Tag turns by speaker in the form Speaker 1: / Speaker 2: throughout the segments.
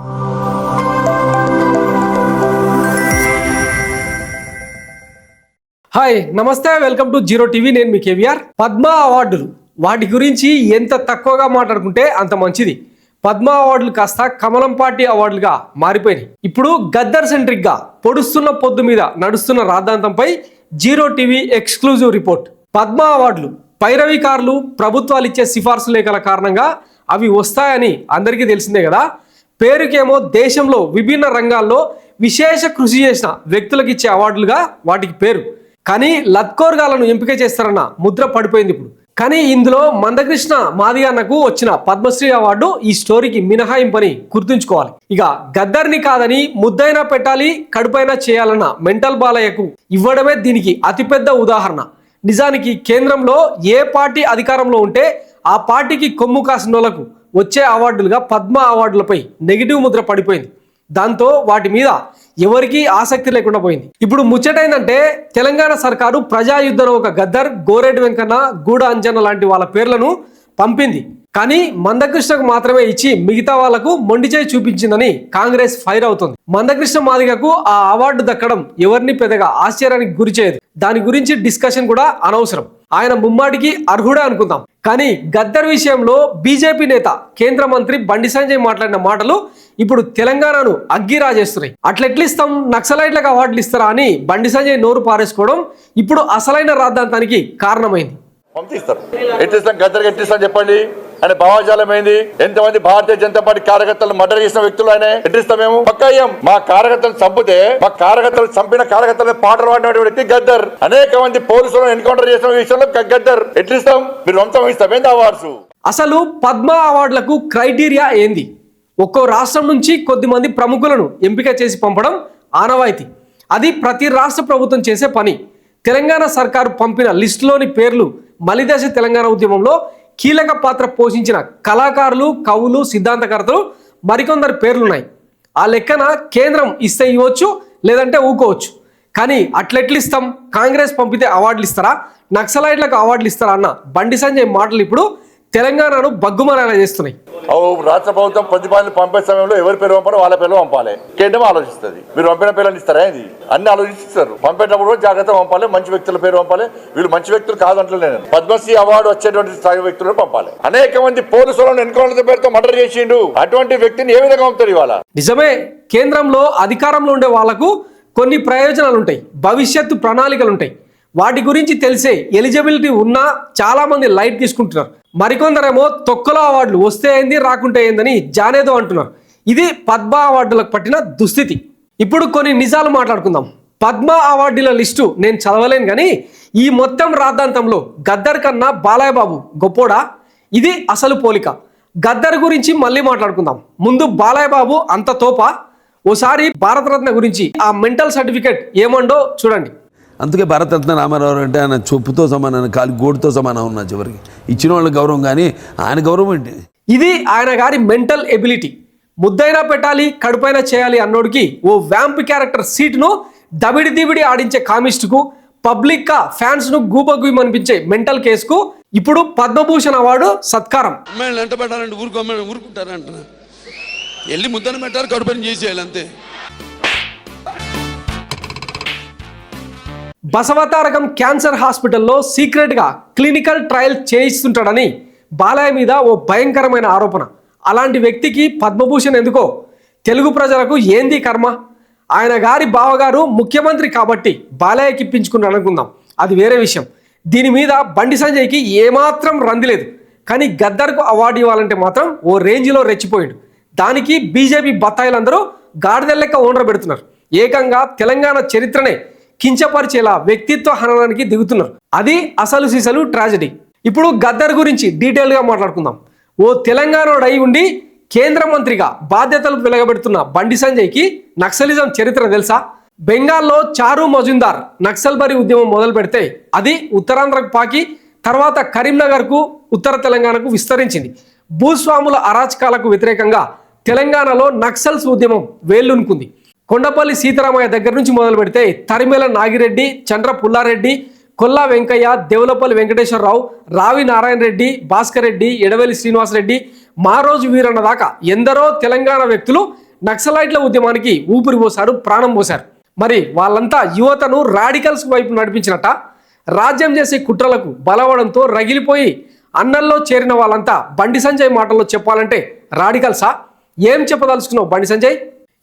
Speaker 1: Hi నమస్తే welcome to zero TV నేను మీ కేవీఆర్. పద్మ అవార్డులు. వాటి గురించి ఎంత తక్కువగా మాట్లాడుకుంటే అంత మంచిది. పద్మ అవార్డులు కాస్త కమలం పార్టీ అవార్డులుగా మారిపోయినాయి. ఇప్పుడు గద్దర్ సెంట్రిక్గా పొడుస్తున్న పొద్దు మీద నడుస్తున్న రాద్ధాంతంపై zero TV exclusive report. Padma అవార్డులు పైరవికారులు ప్రభుత్వాలు ఇచ్చే సిఫార్సు లేఖల కారణంగా అవి వస్తాయని అందరికీ తెలిసిందే కదా. పేరుకేమో దేశంలో విభిన్న రంగాల్లో విశేష కృషి చేసిన వ్యక్తులకు ఇచ్చే అవార్డులుగా వాటికి పేరు. కానీ లత్కోర్గాలను ఎంపిక చేస్తారన్న ముద్ర పడిపోయింది ఇప్పుడు. కానీ ఇందులో మందకృష్ణ మాదిగన్నకు వచ్చిన పద్మశ్రీ అవార్డు ఈ స్టోరీకి మినహాయింపని గుర్తుంచుకోవాలి. ఇక గద్దర్ని కాదని ముద్దైనా పెట్టాలి కడుపైనా చేయాలన్న మెంటల్ బాలయ్యకు ఇవ్వడమే దీనికి అతిపెద్ద ఉదాహరణ. నిజానికి కేంద్రంలో ఏ పార్టీ అధికారంలో ఉంటే ఆ పార్టీకి కొమ్ము కాసినోళ్ళకు వచ్చే అవార్డులుగా పద్మ అవార్డులపై నెగిటివ్ ముద్ర పడిపోయింది. దాంతో వాటి మీద ఎవరికీ ఆసక్తి లేకుండా పోయింది. ఇప్పుడు ముచ్చటైందంటే తెలంగాణ సర్కారు ప్రజాయుద్ధం ఒక గద్దర్ గోరెడ్డి వెంకన్న గూడ అంజన లాంటి వాళ్ళ పేర్లను పంపింది. కానీ మందకృష్ణకు మాత్రమే ఇచ్చి మిగతా వాళ్ళకు మొండిచేయి చూపించిందని కాంగ్రెస్ ఫైర్ అవుతుంది. మందకృష్ణ మాదిగకు ఆ అవార్డు దక్కడం ఎవరిని పెద్దగా ఆశ్చర్యానికి గురి చేయదు. దాని గురించి డిస్కషన్ కూడా అనవసరం. ఆయన ముమ్మాటికి అర్హుడే అనుకుందాం. కానీ గద్దర్ విషయంలో బీజేపీ నేత కేంద్ర మంత్రి బండి సంజయ్ మాట్లాడిన మాటలు ఇప్పుడు తెలంగాణను అగ్గిరాజేస్తున్నాయి. అట్లెట్లిస్తాం? నక్సలైట్లకు అవార్డులు ఇస్తారా అని బండి సంజయ్ నోరు పారేసుకోవడం ఇప్పుడు అసలైన రాద్ధాంతానికి కారణమైంది.
Speaker 2: పంపిస్తారు. ఎట్లిస్తాం? గద్దరికి ఎట్లిస్తాం చెప్పండి? ఆయన భావజాలమైంది ఎంతమంది భారతీయ జనతా పార్టీ కార్యకర్తలు మర్డర్ చేసిన వ్యక్తులు ఆయన? ఎట్టిస్తాం మేము? పక్క మా కార్యకర్తలు చంపితే మా కార్యకర్తలు చంపిన కార్యకర్తలు పాటలు పాడిన వ్యక్తి గద్దర్. అనేక మంది పోలీసులను ఎన్కౌంటర్ చేసిన విషయంలో గద్దర్. ఎట్లిస్తాం మీరు వంశం ఇస్తాం. ఏంది అవార్డ్స్?
Speaker 1: అసలు పద్మ అవార్డులకు క్రైటీరియా ఏంది? ఒక్కో రాష్ట్రం నుంచి కొద్దిమంది ప్రముఖులను ఎంపిక చేసి పంపడం ఆనవాయితీ. అది ప్రతి రాష్ట్ర ప్రభుత్వం చేసే పని. తెలంగాణ సర్కారు పంపిన లిస్టులోని పేర్లు మలిదశ తెలంగాణ ఉద్యమంలో కీలక పాత్ర పోషించిన కళాకారులు కవులు సిద్ధాంతకర్తలు మరికొందరు పేర్లున్నాయి. ఆ లెక్కన కేంద్రం ఇస్తే ఇవ్వచ్చు లేదంటే ఊకోవచ్చు. కానీ అట్లెట్లు ఇస్తాం? కాంగ్రెస్ పంపితే అవార్డులు ఇస్తారా? నక్సలైట్లకు అవార్డులు ఇస్తారా అన్న బండి సంజయ్ మాటలు ఇప్పుడు తెలంగాణను బగ్గుమనేలా చేస్తున్నాయి.
Speaker 2: ఓ రాష్ట్ర ప్రభుత్వం ప్రతిపాదనలు పంపే సమయంలో ఎవరి పేరు పంపాలో వాళ్ళ పేరు పంపాలి. కేంద్రం ఆలోచిస్తుంది. మీరు పంపిన పేర్లను ఇస్తారా ఇది అన్ని ఆలోచిస్తారు. పంపేటప్పుడు కూడా జాగ్రత్త పంపాలి మంచి వ్యక్తుల పేరు పంపాలి. వీళ్ళు మంచి వ్యక్తులు కాదంటలేను పద్మశ్రీ అవార్డు వచ్చేటువంటి స్థాయి వ్యక్తులను పంపాలి. అనేక మంది పోలీసులను ఎన్కౌంటర్ పేరుతో మర్డర్ చేసిండు. అటువంటి వ్యక్తిని ఏ విధంగా పంపుతారు ఇవాళ?
Speaker 1: నిజమే కేంద్రంలో అధికారంలో ఉండే వాళ్ళకు కొన్ని ప్రయోజనాలు ఉంటాయి భవిష్యత్తు ప్రణాళికలు ఉంటాయి వాటి గురించి తెలిసే ఎలిజిబిలిటీ ఉన్నా చాలా మంది లైట్ తీసుకుంటున్నారు. మరికొందరేమో తొక్కలో అవార్డులు వస్తే ఏంది రాకుంటే ఏందని జానేదో అంటున్నారు. ఇది పద్మ అవార్డులకు పట్టిన దుస్థితి. ఇప్పుడు కొన్ని నిజాలు మాట్లాడుకుందాం. పద్మ అవార్డుల లిస్టు నేను చదవలేను కానీ ఈ మొత్తం రాద్ధాంతంలో గద్దర్ కన్నా బాలయ్య బాబు గొప్పోడా? ఇది అసలు పోలిక. గద్దర్ గురించి మళ్ళీ మాట్లాడుకుందాం. ముందు బాలయ్య బాబు అంత తోప? ఓసారి భారతరత్న గురించి ఆ మెంటల్ సర్టిఫికేట్ ఏమండో చూడండి.
Speaker 3: అందుకే భారతరత్న రామారావు అంటే ఆయన చొప్పుతో సమానం కాలి గోడుతో సమానం ఉన్న చివరికి. ఇచ్చిన వాళ్ళ గౌరవం కానీ ఆయన గౌరవం ఏంటి?
Speaker 1: ఇది ఆయన గారి మెంటల్ ఎబిలిటీ. ముద్దైనా పెట్టాలి కడుపైనా చేయాలి అన్నోడికి ఓ వ్యాంప్ క్యారెక్టర్ సీట్ను దబిడి దిబిడి ఆడించే కామిస్ట్కు పబ్లిక్గా ఫ్యాన్స్ను గూబగుమనిపించే మెంటల్ కేసుకు ఇప్పుడు పద్మభూషణ్ అవార్డు సత్కారం.
Speaker 4: అమ్మాయిలు ఎంట పెట్టాలంటే ఊరుకు అమ్మాయిలు ఊరుకుంటారు అంటున్నా వెళ్ళి ముద్దను పెట్టారు కడుపుని చేసేయాలి అంతే.
Speaker 1: బసవతారకం క్యాన్సర్ హాస్పిటల్లో సీక్రెట్గా క్లినికల్ ట్రయల్ చేయిస్తుంటాడని బాలయ్య మీద ఓ భయంకరమైన ఆరోపణ. అలాంటి వ్యక్తికి పద్మభూషణ్ ఎందుకో? తెలుగు ప్రజలకు ఏంది కర్మ? ఆయన గారి బావగారు ముఖ్యమంత్రి కాబట్టి బాలయ్యకి ఇప్పించుకుని అనుకుందాం అది వేరే విషయం. దీని మీద బండి సంజయ్కి ఏమాత్రం రందిలేదు కానీ గద్దర్కు అవార్డు ఇవ్వాలంటే మాత్రం ఓ రేంజ్లో రెచ్చిపోయాడు. దానికి బీజేపీ బత్తాయిలందరూ గాడిదెల్లెక్క ఓనర్ పెడుతున్నారు. ఏకంగా తెలంగాణ చరిత్రనే కించపరిచేలా వ్యక్తిత్వ హననానికి దిగుతున్నారు. అది అసలు సీసలు ట్రాజడీ. ఇప్పుడు గద్దర్ గురించి డీటెయిల్గా మాట్లాడుకుందాం. ఓ తెలంగాణోడు అయి ఉండి కేంద్ర మంత్రిగా బాధ్యతలు వెలగబెడుతున్న బండి సంజయ్కి నక్సలిజం చరిత్ర తెలుసా? బెంగాల్లో చారు మజుందార్ నక్సల్బరీ ఉద్యమం మొదలు పెడితే అది ఉత్తరాంధ్రకు పాకి తర్వాత కరీంనగర్కు ఉత్తర తెలంగాణకు విస్తరించింది. భూస్వాముల అరాచకాలకు వ్యతిరేకంగా తెలంగాణలో నక్సల్స్ ఉద్యమం వేళ్ళునుకుంది. కొండపల్లి సీతారామయ్య దగ్గర నుంచి మొదలు పెడితే తరిమేల నాగిరెడ్డి చంద్ర పుల్లారెడ్డి కొల్లా వెంకయ్య దేవులపల్లి వెంకటేశ్వరరావు రావి నారాయణ రెడ్డి భాస్కర్ రెడ్డి ఎడవెల్లి శ్రీనివాసరెడ్డి మారోజు వీరన్న దాకా ఎందరో తెలంగాణ వ్యక్తులు నక్సలైట్ల ఉద్యమానికి ఊపిరి పోశారు ప్రాణం పోశారు. మరి వాళ్ళంతా యువతను రాడికల్స్ వైపు నడిపించినట్ట రాజ్యం చేసే కుట్రలకు బలవడంతో రగిలిపోయి అన్నంలో చేరిన వాళ్ళంతా బండి సంజయ్ మాటల్లో చెప్పాలంటే రాడికల్సా? ఏం చెప్పదలుచుకున్నావు బండి సంజయ్?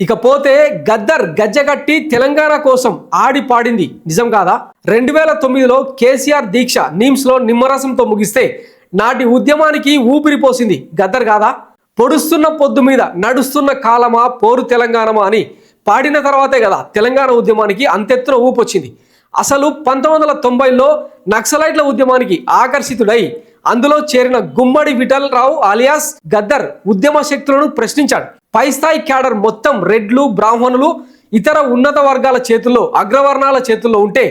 Speaker 1: ఇకపోతే గద్దర్ గజ్జగట్టి తెలంగాణ కోసం ఆడి పాడింది. నిజం కాదా? రెండు వేల తొమ్మిదిలో కేసీఆర్ దీక్ష నీమ్స్లో నిమ్మరసంతో ముగిస్తే నాటి ఉద్యమానికి ఊపిరి పోసింది గద్దర్ కాదా? పొడుస్తున్న పొద్దు మీద నడుస్తున్న కాలమా పోరు తెలంగాణమా అని పాడిన తర్వాతే కదా తెలంగాణ ఉద్యమానికి అంతెత్తున ఊపు వచ్చింది అసలు పంతొమ్మిది వందల తొంభైలో నక్సలైట్ల ఉద్యమానికి ఆకర్షితుడై అందులో చేరిన గుమ్మడి విఠలరావు అలియాస్ గద్దర్ ఉద్యమ శక్తులను ప్రశ్నించాడు. పై స్థాయి క్యాడర్ మొత్తం రెడ్లు బ్రాహ్మణులు ఇతర ఉన్నత వర్గాల చేతుల్లో అగ్రవర్ణాల చేతుల్లో ఉంటే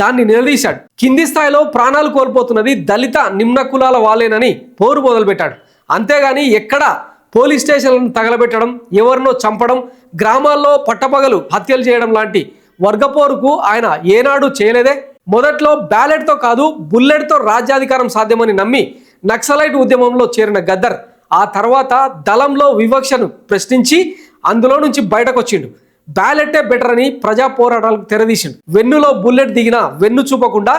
Speaker 1: దాన్ని నిలదీశాడు. కింది స్థాయిలో ప్రాణాలు కోల్పోతున్నది దళిత నిమ్న కులాల వాళ్ళేనని పోరు మొదలుపెట్టాడు. అంతేగాని ఎక్కడ పోలీస్ స్టేషన్లను తగలబెట్టడం ఎవరినో చంపడం గ్రామాల్లో పట్టపగలు హత్యలు చేయడం లాంటి వర్గపోరుకు ఆయన ఏనాడు చేయలేదే? మొదట్లో బ్యాలెట్తో కాదు బుల్లెట్తో రాజ్యాధికారం సాధ్యమని నమ్మి నక్సలైట్ ఉద్యమంలో చేరిన గద్దర్ ఆ తర్వాత దళంలో వివక్షను ప్రశ్నించి అందులో నుంచి బయటకు వచ్చిండు బ్యాలెట్టే బెటర్ అని ప్రజా పోరాటాలకు తెరదీసిండు. వెన్నులో బుల్లెట్ దిగిన వెన్ను చూపకుండా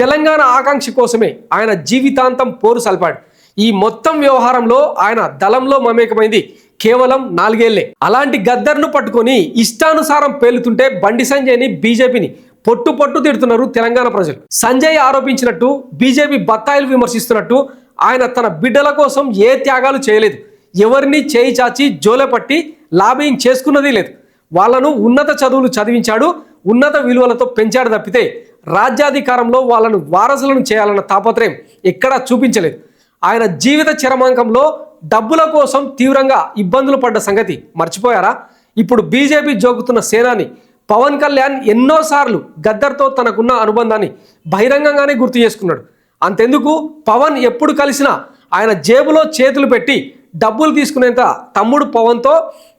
Speaker 1: తెలంగాణ ఆకాంక్ష కోసమే ఆయన జీవితాంతం పోరు సల్పాడు. ఈ మొత్తం వ్యవహారంలో ఆయన దళంలో మమేకమైంది కేవలం నాలుగేళ్ళే. అలాంటి గద్దర్ను పట్టుకొని ఇష్టానుసారం పేలుతుంటే బండి సంజయ్ని బీజేపీని పొట్టు పొట్టు తిడుతున్నారు తెలంగాణ ప్రజలు. సంజయ్ ఆరోపించినట్టు బీజేపీ బత్తాయిలు విమర్శిస్తున్నట్టు ఆయన తన బిడ్డల కోసం ఏ త్యాగాలు చేయలేదు. ఎవరిని చేయి చాచి జోలె పట్టి లాబింగ్ చేసుకున్నది లేదు. వాళ్ళను ఉన్నత చదువులు చదివించాడు ఉన్నత విలువలతో పెంచాడు తప్పితే రాజ్యాధికారంలో వాళ్ళను వారసులను చేయాలన్న తాపత్రయం ఎక్కడా చూపించలేదు. ఆయన జీవిత చరమాంకంలో డబ్బుల కోసం తీవ్రంగా ఇబ్బందులు పడ్డ సంగతి మర్చిపోయారా? ఇప్పుడు బీజేపీ జోగుతున్న సేనాని పవన్ కళ్యాణ్ ఎన్నోసార్లు గద్దర్తో తనకున్న అనుబంధాన్ని బహిరంగంగానే గుర్తు చేసుకున్నాడు. అంతెందుకు? పవన్ ఎప్పుడు కలిసినా ఆయన జేబులో చేతులు పెట్టి డబ్బులు తీసుకునేంత తమ్ముడు పవన్తో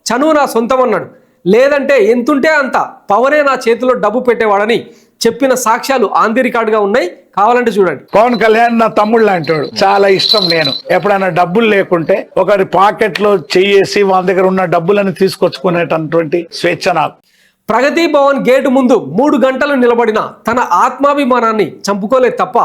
Speaker 1: చనువు నా సొంతం అన్నాడు. లేదంటే ఎంతుంటే అంత పవనే నా చేతిలో డబ్బు పెట్టేవాడని చెప్పిన సాక్ష్యాలు ఆంది రికార్డుగా ఉన్నాయి. కావాలంటే చూడండి.
Speaker 5: పవన్ కళ్యాణ్ నా తమ్ముడు లాంటివాడు చాలా ఇష్టం నేను. ఎప్పుడైనా డబ్బులు లేకుంటే ఒకరి పాకెట్లో చెయ్యేసి వాళ్ళ దగ్గర ఉన్న డబ్బులను తీసుకొచ్చుకునేటటువంటి స్వేచ్ఛ నాకు.
Speaker 1: ప్రగతి భవన్ గేటు ముందు మూడు గంటలు నిలబడిన తన ఆత్మాభిమానాన్ని చంపుకోలేదు తప్ప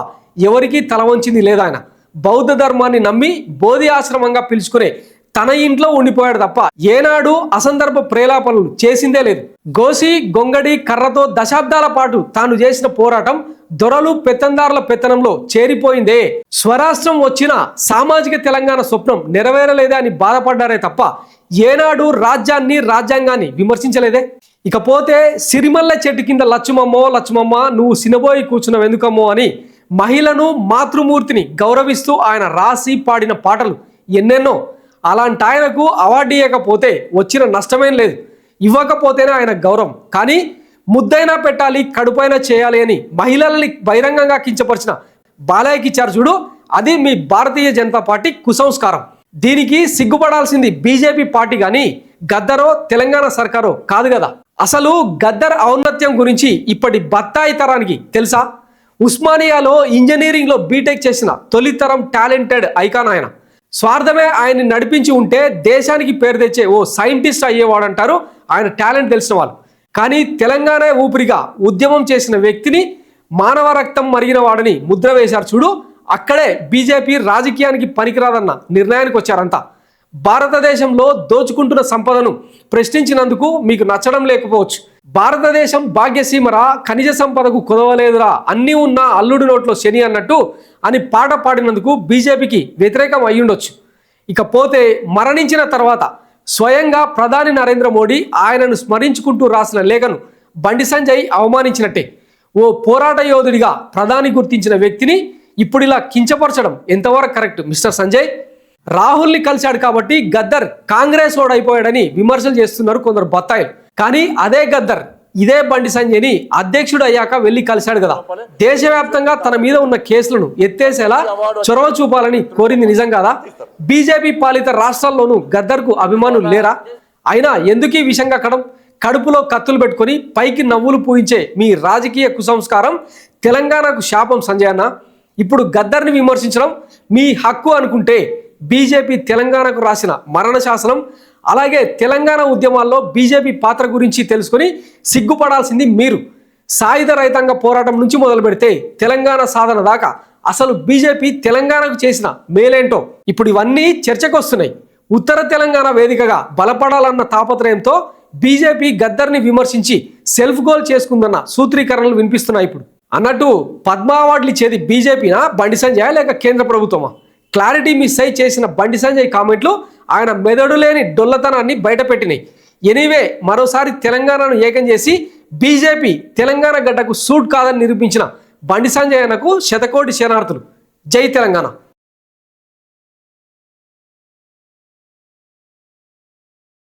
Speaker 1: ఎవరికీ తల వంచింది లేదా ఆయన. బౌద్ధ ధర్మాన్ని నమ్మి బోధి ఆశ్రమంగా పిలుచుకునే తన ఇంట్లో ఉండిపోయాడు తప్ప ఏనాడు అసందర్భ ప్రేలాపనలు చేసిందే లేదు. గోసి గొంగడి కర్రతో దశాబ్దాల పాటు తాను చేసిన పోరాటం దొరలు పెత్తందారుల పెత్తనంలో చేరిపోయిందే. స్వరాష్ట్రం వచ్చిన సామాజిక తెలంగాణ స్వప్నం నెరవేరలేదే అని బాధపడ్డారే తప్ప ఏనాడు రాజ్యాన్ని రాజ్యాంగాన్ని విమర్శించలేదే. ఇకపోతే సిరిమల్ల చెట్టు కింద లచ్చుమమ్మో లచ్చుమమ్మ నువ్వు సినబోయి కూర్చున్నావు ఎందుకమ్మో అని మహిళను మాతృమూర్తిని గౌరవిస్తూ ఆయన రాసి పాడిన పాటలు ఎన్నెన్నో. అలాంటి ఆయనకు అవార్డు ఇవ్వకపోతే వచ్చిన నష్టమేం లేదు. ఇవ్వకపోతేనే ఆయన గౌరవం. కానీ ముద్దైనా పెట్టాలి కడుపైనా చేయాలి అని మహిళల్ని బహిరంగంగా కించపరిచిన బాలయ్యకి ఇచ్చారు చూడు. అది మీ భారతీయ జనతా పార్టీ కుసంస్కారం. దీనికి సిగ్గుపడాల్సింది బీజేపీ పార్టీ కానీ గద్దరో తెలంగాణ సర్కారో కాదు కదా. అసలు గద్దర్ ఔన్నత్యం గురించి ఇప్పటి బత్తాయి తరానికి తెలుసా? ఉస్మానియాలో ఇంజనీరింగ్లో బీటెక్ చేసిన తొలితరం టాలెంటెడ్ ఐకాన్ ఆయన. స్వార్థమే ఆయన్ని నడిపించి ఉంటే దేశానికి పేరు తెచ్చే ఓ సైంటిస్ట్ అయ్యేవాడంటారు ఆయన టాలెంట్ తెలిసిన వాళ్ళు. కానీ తెలంగాణ ఊపిరిగా ఉద్యమం చేసిన వ్యక్తిని మానవ రక్తం మరిగిన వాడని ముద్ర వేశారు చూడు అక్కడే బీజేపీ రాజకీయానికి పనికిరాదన్న నిర్ణయానికి వచ్చారంతా భారతదేశంలో దోచుకుంటున్న సంపదను ప్రశ్నించినందుకు మీకు నచ్చడం లేకపోవచ్చు. భారతదేశం భాగ్యసీమరా ఖనిజ సంపదకు కుదవలేదురా అన్నీ ఉన్న అల్లుడి నోట్లో శని అన్నట్టు అని పాట పాడినందుకు బీజేపీకి వ్యతిరేకం అయ్యుండొచ్చు. ఇకపోతే మరణించిన తర్వాత స్వయంగా ప్రధాని నరేంద్ర మోడీ ఆయనను స్మరించుకుంటూ రాసిన లేఖను బండి సంజయ్ అవమానించినట్టే. ఓ పోరాట యోధుడిగా ప్రధాని గుర్తించిన వ్యక్తిని ఇప్పుడు ఇలా కించపరచడం ఎంతవరకు కరెక్ట్? మిస్టర్ సంజయ్? రాహుల్ని కలిశాడు కాబట్టి గద్దర్ కాంగ్రెస్ వాడు అయిపోయాడని విమర్శలు చేస్తున్నారు కొందరు బత్తాయిలు. కానీ అదే గద్దర్ ఇదే బండి సంజయ్ని అధ్యక్షుడు అయ్యాక వెళ్ళి కలిశాడు కదా. దేశవ్యాప్తంగా తన మీద ఉన్న కేసులను ఎత్తేసేలా చొరవ చూపాలని కోరింది నిజం కాదా? బీజేపీ పాలిత రాష్ట్రాల్లోనూ గద్దర్కు అభిమానులు లేరా? అయినా ఎందుకు ఈ విషంగా కడం? కడుపులో కత్తులు పెట్టుకొని పైకి నవ్వులు పూయించే మీ రాజకీయ కుసంస్కారం తెలంగాణకు శాపం సంజయ్ అన్న. ఇప్పుడు గద్దర్ని విమర్శించడం మీ హక్కు అనుకుంటే బీజేపీ తెలంగాణకు రాసిన మరణ శాసనం అలాగే తెలంగాణ ఉద్యమాల్లో బీజేపీ పాత్ర గురించి తెలుసుకొని సిగ్గుపడాల్సింది మీరు. సాయుధ రైతాంగ పోరాటం నుంచి మొదలు పెడితే తెలంగాణ సాధన దాకా. అసలు బీజేపీ తెలంగాణకు చేసిన మేలేంటో? ఇప్పుడు ఇవన్నీ చర్చకు వస్తున్నాయి ఉత్తర తెలంగాణ వేదికగా బలపడాలన్న తాపత్రయంతో బీజేపీ గద్దర్ని విమర్శించి సెల్ఫ్ గోల్ చేసుకుందన్న సూత్రీకరణలు వినిపిస్తున్నాయి ఇప్పుడు. అన్నట్టు పద్మ అవార్డులు ఇచ్చేది బీజేపీనా బండి సంజయ్ లేక కేంద్ర ప్రభుత్వమా? క్లారిటీ మిస్ అయి చేసిన బండి సంజయ్ కామెంట్లు ఆయన మెదడు లేని డొల్లతనాన్ని బయటపెట్టినాయి. ఎనీవే మరోసారి తెలంగాణను ఏకం చేసి బీజేపీ తెలంగాణ గడ్డకు సూట్ కాదని నిరూపించిన బండి సంజయ్ అన్నకు శతకోటి శరణార్థులు. జై తెలంగాణ.